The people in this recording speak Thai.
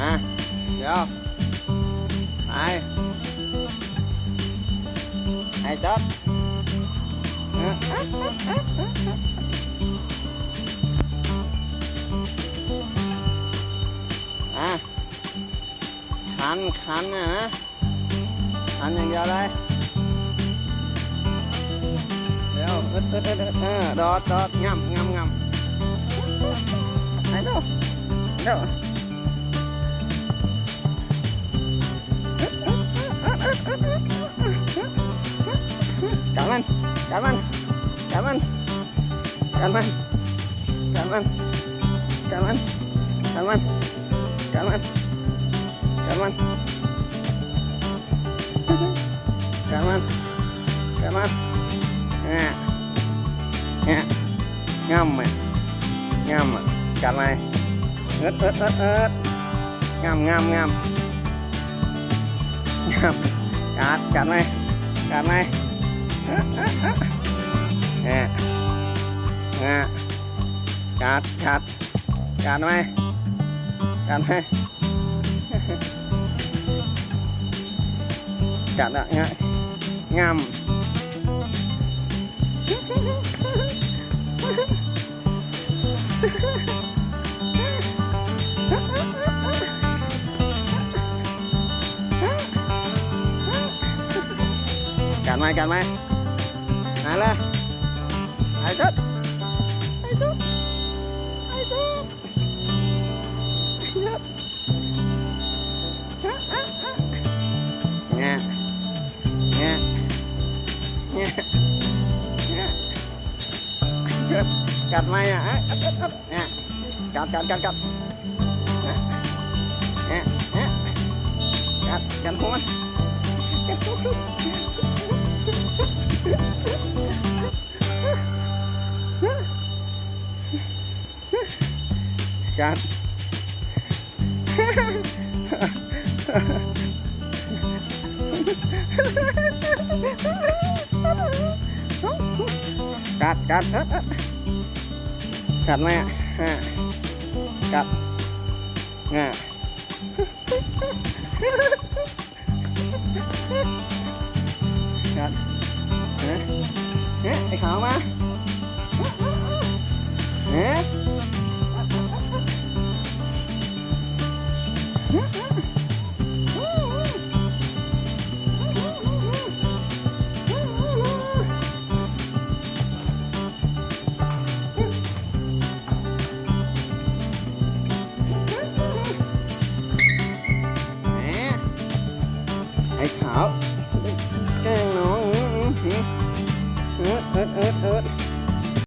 มาเดี๋ยวไปไอ้จอดอออะคันคันนะนะคันอย่างเดียวเลยเดี๋ยวเอึดอึดอึดอึดเออดอดดอดงำงำงำไอ้ดูดี๋ cảm ơn, cảm ơn, cảm ơn, cảm ơn, cảm ơn, cảm ơn, cảm ơn, cảm ơn, cảm ơn, cảm ơn, nha nha ngâm mà, ngâm mà, cảm ơn, ớt ớt ớt ớt ngâm ngâm ngâm, ngâm, cắt cắt này, cắt này. เนี่ยเนี่ยกัดกัดกัดไหมกัดไหมกัดอะเงี้ยงามกัดไหมกัาอะไรไอ้จุดไอ้จุดไอ้จุดไอ้จุดเงี้ยเงี้ยเงี้ยเงี้ยจุดกัดไม่อะกัดกัดกัดเนี่ยกัดกัดกัดกัดเนี่ยเนี่ยกัดกัดหัวกัดหัว การกัดกัดกัดไหมอะกัดง่ะกัดเฮ้ยไอ้ขาวมา 好。